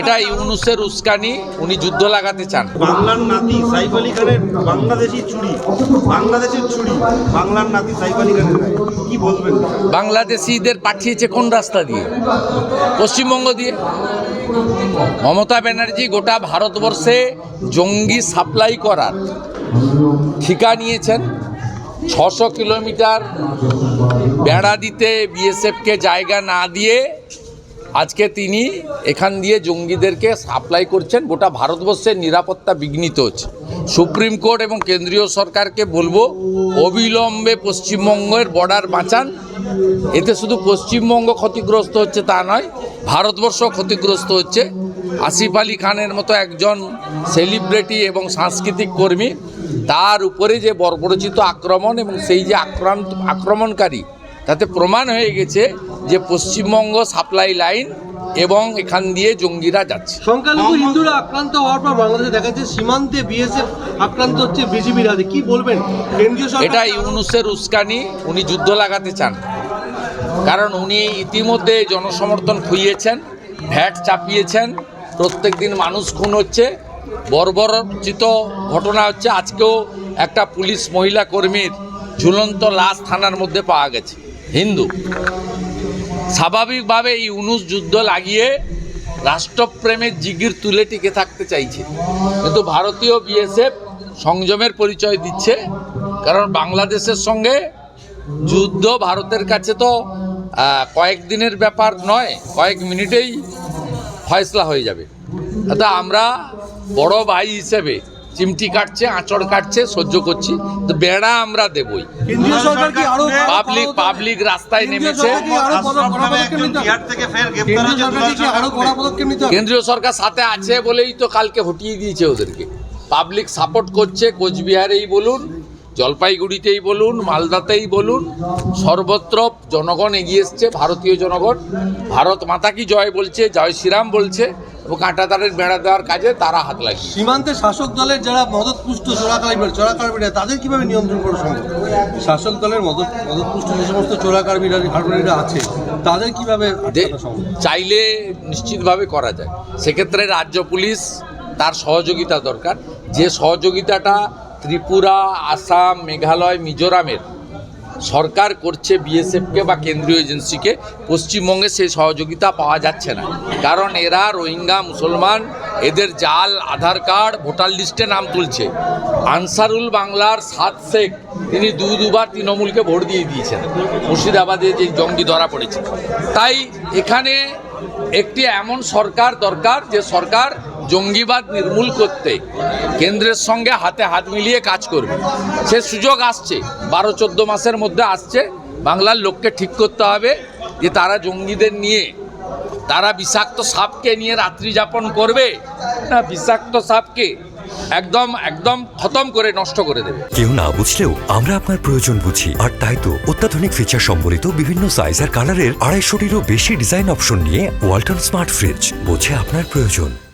এটা ইউনুসের উস্কানি উনি যুদ্ধ লাগাতে চান। বাংলার নাতি সাইফ আলী খানের বাংলাদেশি চুরি বাংলাদেশের চুরি বাংলার নাতি সাইফ আলী খানের কি বলবেন? বাংলাদেশিদের পাঠিয়েছে কোন রাস্তা দিয়ে? পশ্চিমবঙ্গ দিয়ে? মমতা ব্যানার্জি গোটা ভারতবর্ষে জঙ্গি সাপ্লাই করার ঠিকা নিয়েছেন। ছশো কিলোমিটার বেড়া দিতে বিএসএফকে জায়গা না দিয়ে আজকে তিনি এখান দিয়ে জঙ্গিদেরকে সাপ্লাই করছেন। গোটা ভারতবর্ষের নিরাপত্তা বিঘ্নিত হচ্ছে। সুপ্রিম কোর্ট এবং কেন্দ্রীয় সরকারকে বলব, অবিলম্বে পশ্চিমবঙ্গের বর্ডার বাঁচান। এতে শুধু পশ্চিমবঙ্গ ক্ষতিগ্রস্ত হচ্ছে তা নয় ভারতবর্ষ ক্ষতিগ্রস্ত হচ্ছে। আসিফ আলী খানের মতো একজন সেলিব্রিটি এবং সাংস্কৃতিক কর্মী, তার উপরে যে বর্বরচিত আক্রমণ এবং সেই যে আক্রান্ত, আক্রমণকারী তাতে প্রমাণ হয়ে গেছে যে পশ্চিমবঙ্গ সাপ্লাই লাইন এবং এখান দিয়ে জঙ্গিরা যাচ্ছে। সংখ্যালঘু হিন্দুরা আক্রান্ত হওয়ার পর বাংলাদেশে দেখা যাচ্ছে সীমান্তে বিএসএফ আক্রান্ত হচ্ছে বিজিবির হাতে। কি বলবেন? কেন্দ্রীয় এটা ইউনুসের উস্কানি উনি যুদ্ধ লাগাতে চান। কারণ উনি ইতিমধ্যে জনসমর্থন খুইয়েছেন ভ্যাট চাপিয়েছেন প্রত্যেক দিন মানুষ খুন হচ্ছে। বর্বরচিত ঘটনা হচ্ছে আজকেও একটা পুলিশ মহিলা কর্মীর ঝুলন্ত লাশ থানার মধ্যে পাওয়া গেছে। হিন্দু। স্বাভাবিকভাবে এই ইউনুস যুদ্ধ লাগিয়ে রাষ্ট্রপ্রেমের জিগির তুলে টিকে থাকতে চাইছে। কিন্তু ভারতীয় বিএসএফ সংযমের পরিচয় দিচ্ছে, কারণ বাংলাদেশের সঙ্গে যুদ্ধ ভারতের কাছে তো কয়েকদিনের ব্যাপার নয়, কয়েক মিনিটেই ফয়সলা হয়ে যাবে। তা আমরা বড় ভাই হিসেবে চিমটি কাটছে আঁচড় কাটছে সহ্য করছি। তো বেড়া আমরা দেবই। কেন্দ্রীয় সরকার কি আরও পাবলিক পাবলিক রাস্তায় নেমেছে? কেন্দ্রীয় সরকার সাথে আছে বলেই তো কালকে হটিয়ে দিয়েছে ওদেরকে। পাবলিক সাপোর্ট করছে কোচবিহারেই বলুন জলপাইগুড়িতেই বলুন মালদাতেই বলুন সর্বত্র জনগণ এগিয়ে এসছে ভারতীয় জনগণ। ভারত মাতা কি জয় বলছে? জয় শ্রীরাম বলছে এবং কাঁটাতারের বেড়া দেওয়ার কাজে তারা হাত লাগিয়ে সীমান্তে শাসক দলের যারা মদতপুষ্ট চোরাকারবিরা চোরাকারবিরা তাদের কীভাবে নিয়ন্ত্রণ করা সম্ভব? শাসক দলের মদত মদতপুষ্ট যে সমস্ত চোরাকারবিরা কারবিরা আছে তাদের কীভাবে চাইলে নিশ্চিতভাবে করা যায়। সেক্ষেত্রে রাজ্য পুলিশ তার সহযোগিতা দরকার। যে সহযোগিতাটা ত্রিপুরা, আসাম, মেঘালয়, মিজোরামের সরকার করছে বিএসএফকে বা কেন্দ্রীয় এজেন্সিকে। পশ্চিমবঙ্গে সেই সহযোগিতা পাওয়া যাচ্ছে না। কারণ এরা রোহিঙ্গা, মুসলমান, এদের জাল, আধার কার্ড, ভোটার লিস্টে নাম তুলছে। আনসারুল বাংলার সাত শেখ, তিনি দু দুবার তৃণমূলকে ভোট দিয়ে দিয়েছেন। মুর্শিদাবাদে যে জঙ্গি ধরা পড়েছে। তাই এখানে একটি এমন সরকার দরকার যে সরকার জঙ্গিবাদ নির্মূল করতে কেন্দ্রের সঙ্গে হাতে হাত মিলিয়ে কাজ করবে। সে সুযোগ আসছে। বারো, চোদ্দ মাসের মধ্যে আসছে। বাংলার লোককে ঠিক করতে হবে যে তারা জঙ্গিদের নিয়ে, তারা বিষাক্ত সাপকে নিয়ে রাত্রি যাপন করবে। না, বিষাক্ত সাপকে একদম একদম খতম করে নষ্ট করে দেবে। কেউ না বুঝলেও আমরা আপনার প্রয়োজন বুঝি। আর তাই তো অত্যাধুনিক ফিচার সম্বলিত বিভিন্ন সাইজ আর কালারের আড়াইশোটিরও বেশি ডিজাইন অপশন নিয়ে ওয়ালটন স্মার্ট ফ্রিজ বোঝে আপনার প্রয়োজন।